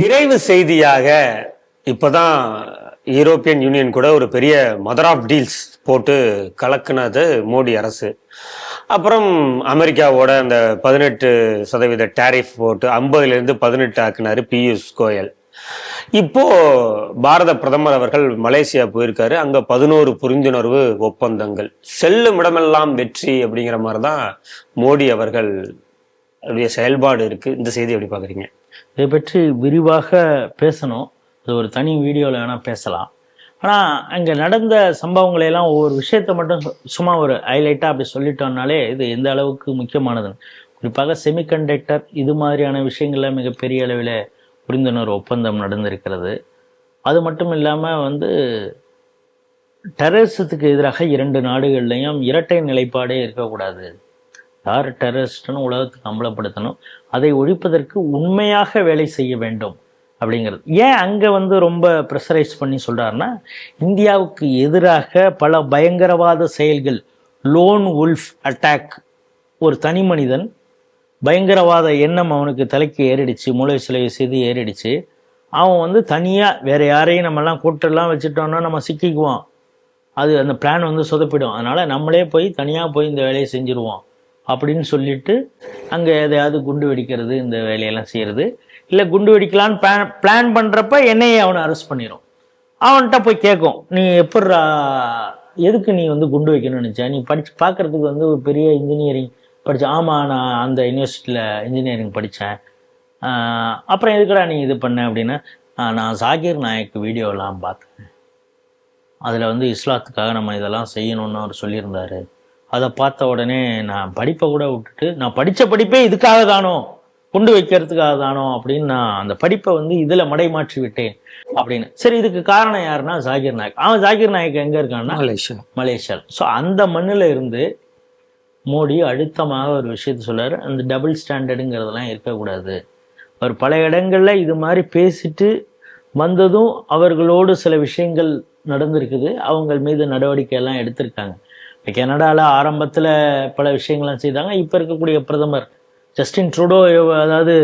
நிறைவு செய்தியாக இப்போதான் யூரோப்பியன் யூனியன் கூட ஒரு பெரிய மதர் ஆஃப் டீல்ஸ் போட்டு கலக்குனது மோடி அரசு. அப்புறம் அமெரிக்காவோட அந்த பதினெட்டு சதவீத டேரிஃப் போட்டு ஐம்பதுலேருந்து பதினெட்டு ஆக்குனாரு பியூஷ் கோயல். இப்போ பாரத பிரதமர் அவர்கள் மலேசியா போயிருக்காரு. அங்க பதினோரு புரிந்துணர்வு ஒப்பந்தங்கள். செல்லும் இடமெல்லாம் வெற்றி அப்படிங்கிற மாதிரி தான் மோடி அவர்கள் செயல்பாடு இருக்கு. இந்த செய்தி எப்படி பாக்குறீங்க? இதை பற்றி விரிவாக பேசணும். அது ஒரு தனி வீடியோவில் வேணால் பேசலாம். ஆனால் அங்கே நடந்த சம்பவங்களை எல்லாம் ஒவ்வொரு விஷயத்தை மட்டும் சும்மா ஒரு ஹைலைட்டாக அப்படி சொல்லிட்டோம்னாலே இது எந்த அளவுக்கு முக்கியமானது. குறிப்பாக செமிகண்டக்டர் இது மாதிரியான விஷயங்கள்ல மிகப்பெரிய அளவில் புரிந்துணர்வு ஒப்பந்தம் நடந்திருக்கிறது. அது மட்டும் இல்லாமல் வந்து டெரரிசத்துக்கு எதிராக இரண்டு நாடுகள்லையும் இரட்டை நிலைப்பாடே இருக்கக்கூடாது. யார் டெரரிஸ்ட்னு உலகத்துக்கு அம்பலப்படுத்தணும் அதை ஒழிப்பதற்கு உண்மையாக வேலை செய்ய வேண்டும் அப்படிங்கிறது. ஏன் அங்கே வந்து ரொம்ப ப்ரெஷரைஸ் பண்ணி சொல்கிறாருன்னா இந்தியாவுக்கு எதிராக பல பயங்கரவாத செயல்கள் லோன் உல்ஃப் அட்டாக் ஒரு தனி மனிதன் பயங்கரவாத எண்ணம் அவனுக்கு தலைக்கு ஏறிடுச்சு மூளை சிலை செய்து ஏறிடுச்சு. அவன் வந்து தனியாக வேற யாரையும் நம்மலாம் கூட்டெல்லாம் வச்சுட்டோன்னா நம்ம சிக்கிக்குவோம் அது அந்த பிளான் வந்து சொதப்பிடும். அதனால் நம்மளே போய் தனியாக போய் இந்த வேலையை செஞ்சுருவோம். அப்படின்னு சொல்லிட்டு அங்கே எதையாவது குண்டு வெடிக்கிறது இந்த வேலையெல்லாம் செய்கிறது இல்லை குண்டு வெடிக்கலான்னு பிளான் பிளான் பண்ணுறப்ப என்னையே அவனை அரெஸ்ட் பண்ணிடும் அவன்கிட்ட போய் கேட்கும் நீ எப்பட்றா எதுக்கு நீ வந்து குண்டு வைக்கணும்னு நினச்ச? நீ படிச்சு பார்க்குறதுக்கு வந்து ஒரு பெரிய இன்ஜினியரிங் படித்தேன் ஆமாம் நான் அந்த யூனிவர்சிட்டியில் இன்ஜினியரிங் படித்தேன் அப்புறம் எதுக்குடா நீ இது பண்ண? அப்படின்னா நான் சாகிர் நாயக் வீடியோலாம் பார்த்தேன் அதில் வந்து இஸ்லாத்துக்காக நம்ம இதெல்லாம் செய்யணும்னு அவர் சொல்லியிருந்தாரு. அதை பார்த்த உடனே நான் படிப்பை கூட விட்டுட்டு நான் படித்த படிப்பே இதுக்காக தானோ? கொண்டு வைக்கிறதுக்காக தானோ? அப்படின்னு நான் அந்த படிப்பை வந்து இதில் மடைமாற்றி விட்டேன் அப்படின்னு. சரி இதுக்கு காரணம் யாருன்னா ஜாகிர் நாயக். அவன் ஜாகிர் நாயக் எங்கே இருக்கான்னா? மலேசியா. மலேசியா. ஸோ அந்த மண்ணில் இருந்து மோடி அழுத்தமாக ஒரு விஷயத்த சொல்றாரு. அந்த டபுள் ஸ்டாண்டர்டுங்கிறதெல்லாம் இருக்கக்கூடாது. அவர் பல இடங்கள்ல இது மாதிரி பேசிட்டு வந்ததும் அவர்களோடு சில விஷயங்கள் நடந்திருக்குது. அவங்க மீது நடவடிக்கை எல்லாம் எடுத்திருக்காங்க. இப்போ கனடாவில் ஆரம்பத்தில் பல விஷயங்கள்லாம் செய்தாங்க. இப்போ இருக்கக்கூடிய பிரதமர் ஜஸ்டின் ட்ரூடோ அதாவது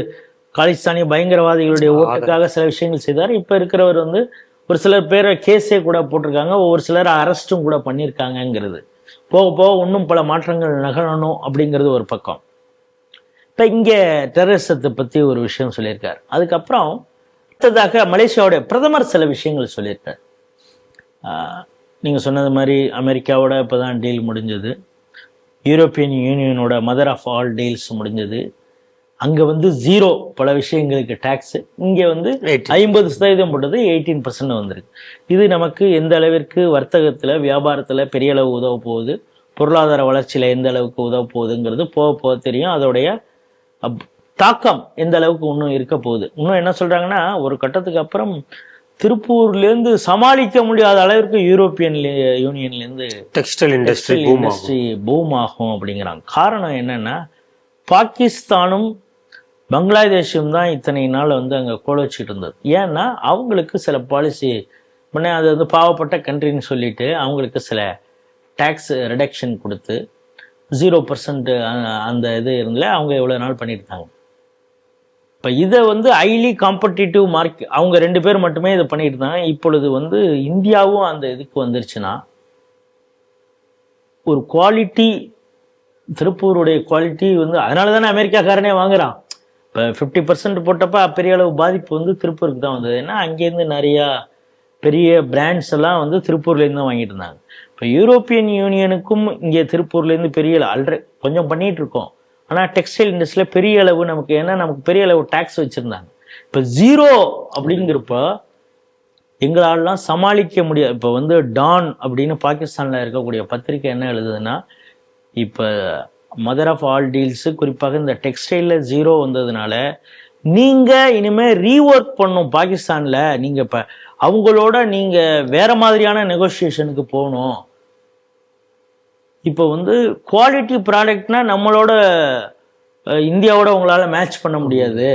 காலிஸ்தானிய பயங்கரவாதிகளுடைய ஓட்டுக்காக சில விஷயங்கள் செய்தார். இப்போ இருக்கிறவர் வந்து ஒரு சிலர் பேரை கேஸே கூட போட்டிருக்காங்க. ஒரு சிலர் அரெஸ்ட்டும் கூட பண்ணியிருக்காங்கங்கிறது போக போக இன்னும் பல மாற்றங்கள் நிகழணும் அப்படிங்கிறது ஒரு பக்கம். இப்போ இங்கே டெரரிசத்தை பற்றி ஒரு விஷயம் சொல்லியிருக்கார். அதுக்கப்புறம் அடுத்ததாக மலேசியாவுடைய பிரதமர் சில விஷயங்கள் சொல்லியிருக்கார். நீங்கள் சொன்னது மாதிரி அமெரிக்காவோட இப்போ தான் டீல் முடிஞ்சது. யூரோப்பியன் யூனியனோட மதர் ஆஃப் ஆல் டீல்ஸ் முடிஞ்சது. அங்கே வந்து ஜீரோ பல விஷயங்களுக்கு டேக்ஸ் இங்கே வந்து 18. ஐம்பது சதவீதம் போட்டது எயிட்டீன் பர்சன்ட் வந்திருக்கு. இது நமக்கு எந்த அளவிற்கு வர்த்தகத்தில் வியாபாரத்தில் பெரிய அளவு உதவ போகுது பொருளாதார வளர்ச்சியில் எந்த அளவுக்கு உதவ போகுதுங்கிறது போக போக தெரியும். அதோடைய தாக்கம் எந்த அளவுக்கு இன்னும் இருக்க போகுது. இன்னும் என்ன சொல்றாங்கன்னா ஒரு கட்டத்துக்கு அப்புறம் திருப்பூர்லேருந்து சமாளிக்க முடியாத அளவிற்கு யூரோப்பியன் யூனியன்லேருந்து டெக்ஸ்டைல் இண்டஸ்ட்ரி இண்டஸ்ட்ரி பூம் ஆகும். அப்படிங்கிறாங்க. காரணம் என்னன்னா பாகிஸ்தானும் பங்களாதேஷும் தான் இத்தனை நாள் வந்து அங்கே கோல வச்சுட்டு இருந்தது. ஏன்னா அவங்களுக்கு சில பாலிசி முன்னே அது வந்து பாவப்பட்ட கண்ட்ரின்னு சொல்லிட்டு அவங்களுக்கு சில டேக்ஸ் ரிடக்ஷன் கொடுத்து ஜீரோ பர்சன்ட் அந்த இது இருந்தல அவங்க எவ்வளோ நாள் பண்ணியிருந்தாங்க. இப்போ இதை வந்து ஹைலி காம்படிட்டிவ் மார்க் அவங்க ரெண்டு பேர் மட்டுமே இதை பண்ணிட்டு இருந்தாங்க இப்பொழுது வந்து இந்தியாவும் அந்த இதுக்கு வந்துருச்சுன்னா ஒரு குவாலிட்டி திருப்பூருடைய குவாலிட்டி வந்து அதனால தானே அமெரிக்காக்காரனே வாங்குறான். இப்போ ஃபிஃப்டி பர்சன்ட் போட்டப்ப பெரிய அளவு பாதிப்பு வந்து திருப்பூருக்கு தான் வந்தது. ஏன்னா அங்கேருந்து நிறையா பெரிய பிராண்ட்ஸ் எல்லாம் வந்து திருப்பூர்லேருந்து தான் வாங்கிட்டு இருந்தாங்க இப்போ யூரோப்பியன் யூனியனுக்கும் இங்கே திருப்பூர்லேருந்து பெரிய ஆல்ரெடி கொஞ்சம் பண்ணிகிட்டு இருக்கோம் ஆனால் டெக்ஸ்டைல் இண்டஸ்ட்ரியில் பெரிய அளவு நமக்கு ஏன்னா நமக்கு பெரிய அளவு டேக்ஸ் வச்சுருந்தாங்க. இப்போ ஜீரோ அப்படிங்கிறப்ப எங்களாலலாம் சமாளிக்க முடியாது இப்போ வந்து டான் அப்படின்னு பாகிஸ்தானில் இருக்கக்கூடிய பத்திரிக்கை என்ன எழுதுதுன்னா இப்போ மதர் ஆஃப் ஆல் டீல்ஸு குறிப்பாக இந்த டெக்ஸ்டைலில் ஜீரோ வந்ததுனால நீங்கள் இனிமேல் ரீஒர்க் பண்ணும் பாகிஸ்தானில் நீங்கள் இப்போ அவங்களோட நீங்கள் வேறு மாதிரியான நெகோசியேஷனுக்கு போகணும். இப்போ வந்து குவாலிட்டி ப்ராடக்ட்னா நம்மளோட இந்தியாவோட உங்களால் மேட்ச் பண்ண முடியாது.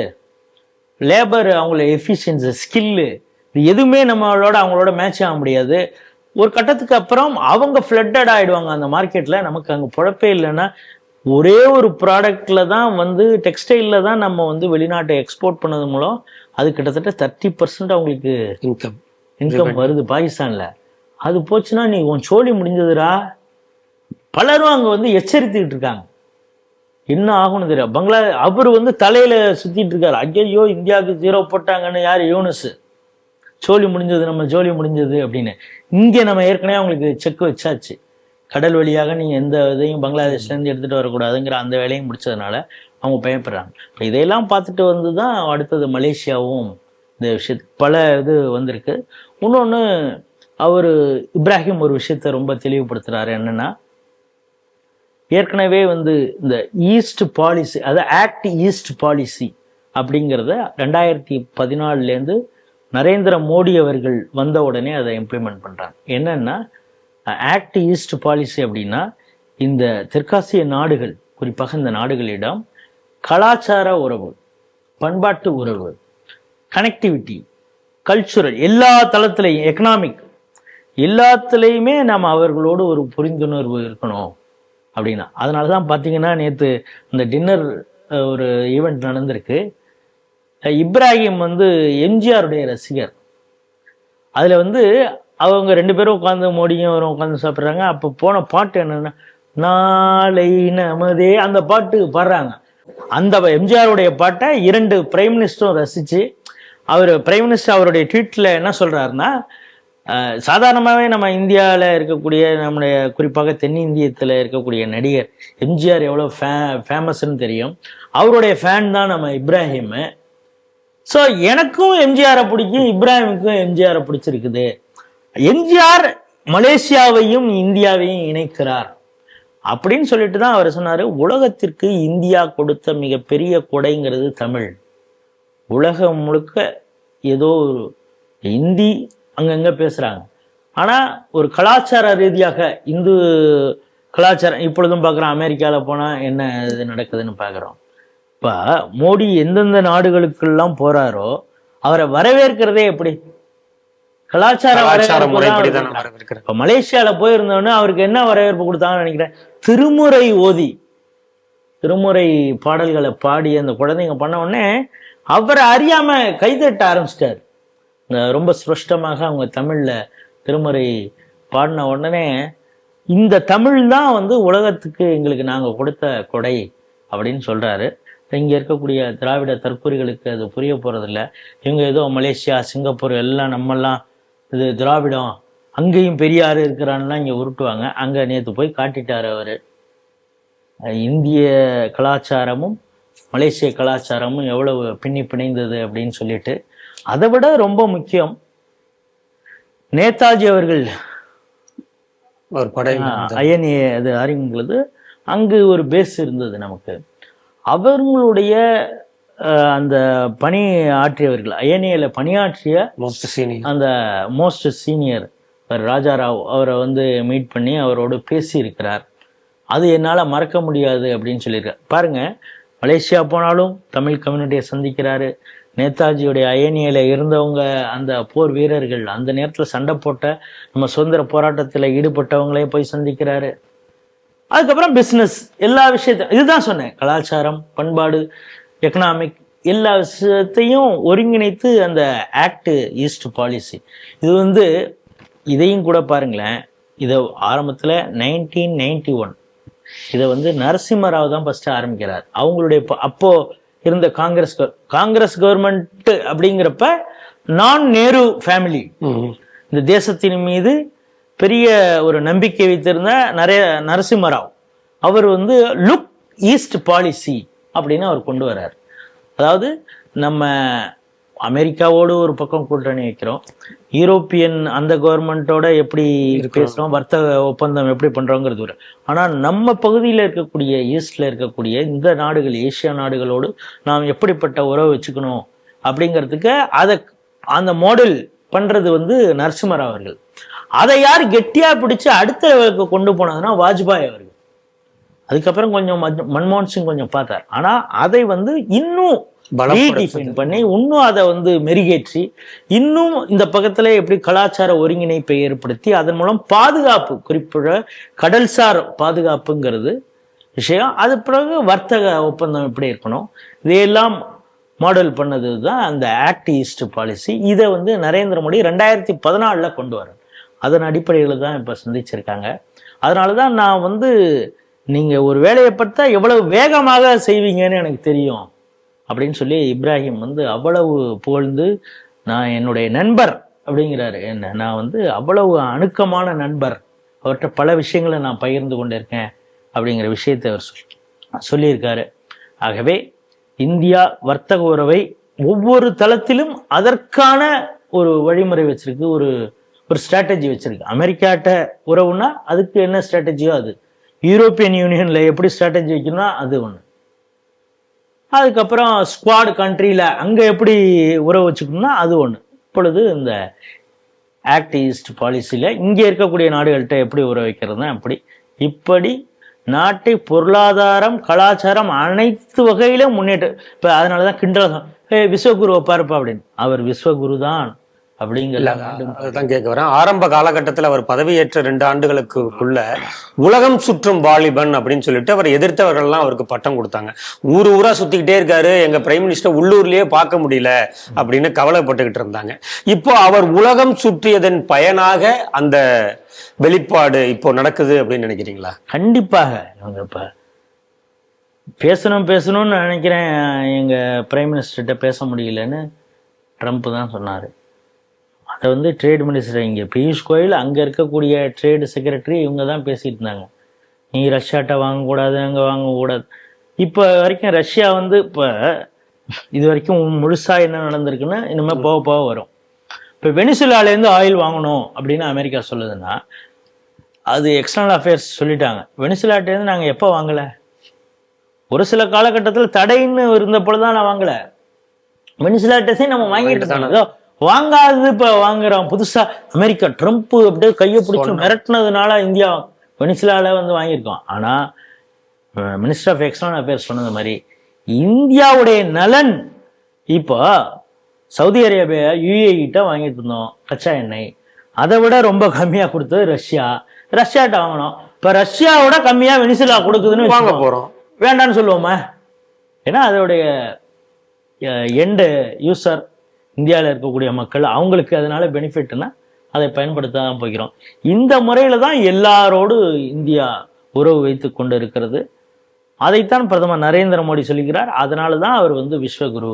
லேபர் அவங்கள எஃபிஷியன்சி ஸ்கில்லு எதுவுமே நம்மளோட அவங்களோட மேட்ச் ஆக முடியாது. ஒரு கட்டத்துக்கு அப்புறம் அவங்க ஃப்ளட்டட் ஆயிடுவாங்க அந்த மார்க்கெட்டில் நமக்கு அங்கே பொழப்பே இல்லைன்னா ஒரே ஒரு ப்ராடக்ட்ல தான் வந்து டெக்ஸ்டைல்ல தான் நம்ம வந்து வெளிநாட்டை எக்ஸ்போர்ட் பண்ணது மூலம் அது கிட்டத்தட்ட தேர்ட்டி பர்சன்ட் அவங்களுக்கு இன்கம் இன்கம் வருது பாகிஸ்தான்ல. அது போச்சுன்னா நீ உன் சோழி முடிஞ்சதுடா. பலரும் அங்கே வந்து எச்சரித்துக்கிட்டு இருக்காங்க. என்ன ஆகும்னு தெரியும் பங்களா அவர் வந்து தலையில சுத்திட்டு இருக்காரு. ஐயோ இந்தியாவுக்கு ஜீரோ போட்டாங்கன்னு யார்? யூனஸ். ஜோலி முடிஞ்சது நம்ம ஜோலி முடிஞ்சது அப்படின்னு. இங்கே நம்ம ஏற்கனவே அவங்களுக்கு செக் வச்சாச்சு. கடல் வழியாக நீங்கள் எந்த இதையும் பங்களாதேஷ்லேருந்து எடுத்துகிட்டு வரக்கூடாதுங்கிற அந்த வேலையும் முடிச்சதுனால அவங்க பயப்படுறாங்க. இப்போ இதையெல்லாம் பார்த்துட்டு வந்து தான் அடுத்தது மலேசியாவும் இந்த விஷயத்து பல இது வந்திருக்கு. இன்னொன்று அவர் இப்ராஹிம் ஒரு விஷயத்தை ரொம்ப தெளிவுபடுத்துகிறாரு என்னென்னா ஏற்கனவே வந்து இந்த ஈஸ்ட் பாலிசி அதாவது ஆக்ட் ஈஸ்ட் பாலிசி அப்படிங்கிறத ரெண்டாயிரத்தி பதினாலுலேருந்து நரேந்திர மோடி அவர்கள் வந்த உடனே அதை இம்ப்ளிமெண்ட் பண்ணுறாங்க என்னென்னா ஆக்ட் ஈஸ்ட் பாலிசி அப்படின்னா இந்த தெற்காசிய நாடுகள் குறிப்பாக இந்த நாடுகளிடம் கலாச்சார உறவு பண்பாட்டு உறவு கனெக்டிவிட்டி கல்ச்சுரல் எல்லா தளத்திலையும் எக்கனாமிக் எல்லாத்துலேயுமே நம்ம அவர்களோடு ஒரு புரிந்துணர்வு இருக்கணும். அப்படின்னா. அதனால தான் பார்த்தீங்கன்னா நேற்று இந்த டின்னர் ஒரு ஈவெண்ட் நடந்திருக்கு. இப்ராஹிம் வந்து எம்ஜிஆருடைய ரசிகர். அதில் வந்து அவங்க ரெண்டு பேரும் உட்காந்து மோடியும் அவரும் உட்காந்து சாப்பிட்றாங்க. அப்போ போன பாட்டு என்னென்னா நாளை நமதே அந்த பாட்டு பாடுறாங்க. அந்த எம்ஜிஆருடைய பாட்டை இரண்டு பிரைம் மினிஸ்டரும் ரசித்து அவர் பிரைம் மினிஸ்டர் அவருடைய ட்வீட்டில் என்ன சொல்கிறாருன்னா சாதாரணமாகவே நம்ம இந்தியாவில் இருக்கக்கூடிய நம்முடைய குறிப்பாக தென்னிந்தியத்தில் இருக்கக்கூடிய நடிகர் எம்ஜிஆர் எவ்வளோ ஃபே ஃபேமஸ்ன்னு தெரியும். அவருடைய ஃபேன் தான் நம்ம இப்ராஹிமு. ஸோ எனக்கும் எம்ஜிஆரை பிடிக்கும் இப்ராஹிமுக்கும் எம்ஜிஆரை பிடிச்சிருக்குது. எம்ஜிஆர் மலேசியாவையும் இந்தியாவையும் இணைக்கிறார். அப்படின்னு சொல்லிட்டு தான் அவர் சொன்னார் உலகத்திற்கு இந்தியா கொடுத்த மிகப்பெரிய கொடைங்கிறது தமிழ். உலகம் முழுக்க ஏதோ ஒரு இந்தி அங்கங்கே பேசுகிறாங்க ஆனால் ஒரு கலாச்சார ரீதியாக இந்து கலாச்சாரம் இப்பொழுதும் பார்க்குறோம் அமெரிக்காவில் போனால் என்ன இது நடக்குதுன்னு பார்க்குறோம். இப்போ மோடி எந்தெந்த நாடுகளுக்கெல்லாம் போறாரோ அவரை வரவேற்கிறதே எப்படி? கலாச்சார வரவேற்பு இப்ப மலேசியால போயிருந்தோடனே அவருக்கு என்ன வரவேற்பு கொடுத்தாங்கன்னு நினைக்கிறேன்? திருமுறை ஓதி திருமுறை பாடல்களை பாடி அந்த குழந்தைங்க பண்ண உடனே அவரை அறியாம கைதட்ட ஆரம்பிச்சிட்டாரு. ரொம்ப ஸ்பஷ்டமாக அவங்க தமிழில் திருமுறை பாடின உடனே இந்த தமிழ் தான் வந்து உலகத்துக்கு எங்களுக்கு நாங்கள் கொடுத்த கொடை அப்படின்னு சொல்கிறாரு இங்கே இருக்கக்கூடிய திராவிட தற்கொலைகளுக்கு அது புரிய போகிறதில்ல இவங்க ஏதோ மலேசியா சிங்கப்பூர் எல்லாம் நம்மெல்லாம் இது திராவிடம். அங்கேயும் பெரியார் இருக்கிறான்லாம் இங்கே உருட்டுவாங்க. அங்கே நேற்று போய் காட்டிட்டார் அவர். இந்திய கலாச்சாரமும் மலேசிய கலாச்சாரமும் எவ்வளவு பின்னி பிணைந்தது அப்படின்னு சொல்லிட்டு அதை விட ரொம்ப முக்கியம் நேதாஜி அவர்கள் ஒரு படை அயனி அது அறிமுகது அங்கு ஒரு பேஸ் இருந்தது நமக்கு. அவர்களுடைய அந்த பணி ஆற்றியவர்கள் அயனியில பணியாற்றிய அந்த மோஸ்ட் சீனியர் ராஜாராவ் அவரை வந்து மீட் பண்ணி அவரோடு பேசியிருக்கிறார். அது என்னால் மறக்க முடியாது அப்படின்னு சொல்லியிருக்கார். பாருங்க மலேசியா போனாலும் தமிழ் கம்யூனிட்டியை சந்திக்கிறாரு. நேதாஜியுடைய அயனியில் இருந்தவங்க அந்த போர் வீரர்கள் அந்த நேரத்தில் சண்டை போட்ட நம்ம சுதந்திர போராட்டத்தில் ஈடுபட்டவங்களையும் போய் சந்திக்கிறாரு. அதுக்கப்புறம் பிஸ்னஸ் எல்லா விஷயத்தையும் இதுதான் சொன்னேன் கலாச்சாரம் பண்பாடு எக்கனாமிக் எல்லா விஷயத்தையும் ஒருங்கிணைத்து அந்த ஆக்ட் ஈஸ்ட் பாலிசி இது வந்து இதையும் கூட பாருங்களேன் இதை ஆரம்பத்தில் நைன்டீன் நைன்டி ஒன் இதை வந்து நரசிம்மராவ் தான் ஃபஸ்ட்டு ஆரம்பிக்கிறார். அவங்களுடைய ப- இருந்த காங்கிரஸ் காங்கிரஸ் கவர்மெண்ட் அப்படிங்கிறப்ப நான் நேரு ஃபேமிலி இந்த தேசத்தின் மீது பெரிய ஒரு நம்பிக்கை வைத்திருந்த நிறைய நரசிம்மராவ். அவர் வந்து லுக் ஈஸ்ட் பாலிசி அப்படின்னு அவர் கொண்டு வர்றார். அதாவது நம்ம அமெரிக்காவோடு ஒரு பக்கம் கூட்டணி வைக்கிறோம். யூரோப்பியன் அந்த கவர்மெண்ட்டோட எப்படி பேசுறோம் வர்த்தக ஒப்பந்தம் எப்படி பண்றோங்கிறது ஒரு. ஆனா நம்ம பகுதியில் இருக்கக்கூடிய ஈஸ்ட்ல இருக்கக்கூடிய இந்த நாடுகள் ஏசியா நாடுகளோடு நாம் எப்படிப்பட்ட உறவு வச்சுக்கணும் அப்படிங்கிறதுக்கு அதை அந்த மாடல் பண்றது வந்து நரசிம்மராவ் அவர்கள். அதை யார் கெட்டியா பிடிச்சு அடுத்த லெவலுக்கு கொண்டு போனதுன்னா வாஜ்பாய் அவர்கள். அதுக்கப்புறம் கொஞ்சம் மன்மோ- மன்மோகன் சிங் கொஞ்சம் பார்த்தார். ஆனா அதை வந்து இன்னும். ரீடிஃபைன் பண்ணி இன்னும் அதை வந்து மெருகேற்றி இன்னும் இந்த பக்கத்துல எப்படி கலாச்சார ஒருங்கிணைப்பை ஏற்படுத்தி அதன் மூலம் பாதுகாப்பு குறிப்பிட கடல்சார் பாதுகாப்புங்கிறது விஷயம். அது பிறகு வர்த்தக ஒப்பந்தம் எப்படி இருக்கணும்? இதையெல்லாம் மாடல் பண்ணது தான் அந்த ஆக்ட் ஈஸ்ட் பாலிசி இதை வந்து நரேந்திர மோடி ரெண்டாயிரத்தி பதினாலில் கொண்டு வரார் அதன் அடிப்படையில் தான் இப்போ சந்திச்சிருக்காங்க. அதனால தான் நான் வந்து நீங்கள் ஒரு வேலையை பார்த்தா எவ்வளவு வேகமாக செய்வீங்கன்னு எனக்கு தெரியும். அப்படின்னு சொல்லி இப்ராஹிம் வந்து அவ்வளவு புகழ்ந்து நான் என்னுடைய நண்பர் அப்படிங்கிறாரு. என்ன? நான் வந்து அவ்வளவு அணுக்கமான நண்பர். அவர்கிட்ட பல விஷயங்களை நான் பகிர்ந்து கொண்டிருக்கேன் அப்படிங்கிற விஷயத்தை அவர் சொல்லி சொல்லியிருக்காரு. ஆகவே இந்தியா வர்த்தக உறவை ஒவ்வொரு தளத்திலும் அதற்கான ஒரு வழிமுறை வச்சிருக்கு ஒரு ஒரு ஸ்ட்ராட்டஜி வச்சிருக்கு. அமெரிக்காட்ட உறவுனா அதுக்கு என்ன ஸ்ட்ராட்டஜியோ அது. யூரோப்பியன் யூனியன்ல எப்படி ஸ்ட்ராட்டஜி வைக்கணும்னா அது ஒன்று அதுக்கப்புறம் ஸ்குவாடு கண்ட்ரியில் அங்கே எப்படி உறவு வச்சுக்கணும்னா அது ஒன்று இப்பொழுது இந்த ஆக்ட் ஈஸ்ட் பாலிசியில் இங்கே இருக்கக்கூடிய நாடுகள்கிட்ட எப்படி உறவு வைக்கிறதுனா அப்படி. இப்படி நாட்டை பொருளாதாரம் கலாச்சாரம் அனைத்து வகையிலும் முன்னேற்றம் இப்போ அதனால தான் கிண்டல் ஏ விஸ்வகுரு பாருப்பா அப்படின்னு. அவர் விஸ்வகுரு தான் அப்படிங்கிற அதுதான் கேட்க வரேன். ஆரம்ப காலகட்டத்தில் அவர் பதவியேற்ற ரெண்டு ஆண்டுகளுக்குள்ள உலகம் சுற்றும் வாலிபன் அப்படின்னு சொல்லிட்டு அவர் எதிர்த்தவர்கள்லாம் அவருக்கு பட்டம் கொடுத்தாங்க. ஊர் ஊரா சுத்திக்கிட்டே இருக்காரு. எங்க பிரைம் மினிஸ்டர் உள்ளூர்லயே பார்க்க முடியல அப்படின்னு கவலைப்பட்டுக்கிட்டு இருந்தாங்க. இப்போ அவர் உலகம் சுற்றியதன் பயனாக அந்த வெளிப்பாடு இப்போ நடக்குது அப்படின்னு நினைக்கிறீங்களா? கண்டிப்பாக. இப்போ பேசணும் பேசணும்னு நினைக்கிறேன். எங்கள் பிரைம் மினிஸ்டர்கிட்ட பேச முடியலன்னு ட்ரம்ப் தான் சொன்னார். அதை வந்து ட்ரேட் மினிஸ்டர் இங்கே. பியூஷ் கோயல் அங்கே இருக்கக்கூடிய ட்ரேடு செக்ரட்டரி இவங்க தான் பேசிட்டு இருந்தாங்க. நீ ரஷ்யாட்ட வாங்கக்கூடாது அங்கே வாங்கக்கூடாது. இப்போ வரைக்கும் ரஷ்யா வந்து இப்போ இது வரைக்கும் முழுசாக என்ன நடந்திருக்குன்னா இனிமேல் போக போக வரும். இப்போ வெனிசுலாலேருந்து ஆயில் வாங்கணும் அப்படின்னு அமெரிக்கா சொல்லுதுன்னா அது எக்ஸ்டர்னல் அஃபேர்ஸ் சொல்லிட்டாங்க. வெனிசுலாட்டேருந்து நாங்கள் எப்போ வாங்கலை? ஒரு சில காலகட்டத்தில் தடைன்னு இருந்த பொழுதுதான் நான் வாங்கலை. வெனிசுலா டெஸ்ஸையும் நம்ம வாங்கிட்டு தானே. வாங்காதது இப்போ வாங்குறோம் புதுசா அமெரிக்கா ட்ரம்ப் அப்படியே கையை பிடிச்சி மிரட்டினதுனால இந்தியா வெனிசுலால வந்து வாங்கியிருக்கோம் ஆனா மினிஸ்டர் ஆஃப் எக்ஸ்டர்னல் அஃபேர்ஸ் சொன்னது மாதிரி இந்தியாவுடைய நலன் இப்போ சவுதி அரேபியா யுஏஇ கிட்ட வாங்கிட்டு இருந்தோம். கச்சா எண்ணெய். அதை விட ரொம்ப கம்மியா கொடுத்தது ரஷ்யா. ரஷ்யாட்ட வாங்கினோம். இப்போ ரஷ்யாவோட கம்மியா வெனிசுலா கொடுக்குதுன்னு வாங்க. போறோம். வேண்டான்னு சொல்லுவோமா? ஏன்னா அதோடைய எண்டு யூசர் இந்தியாவில் இருக்கக்கூடிய மக்கள் அவங்களுக்கு அதனால பெனிஃபிட்னா அதை பயன்படுத்த தான் போகிறோம். இந்த முறையில் தான் எல்லாரோடு இந்தியா உறவு வைத்து கொண்டு இருக்கிறது அதைத்தான் பிரதமர் நரேந்திர மோடி சொல்லுகிறார் அதனால தான் அவர் வந்து விஸ்வகுரு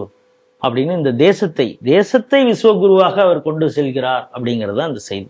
அப்படின்னு இந்த தேசத்தை தேசத்தை விஸ்வகுருவாக அவர் கொண்டு செல்கிறார் அப்படிங்கிறது தான் அந்த செய்தி.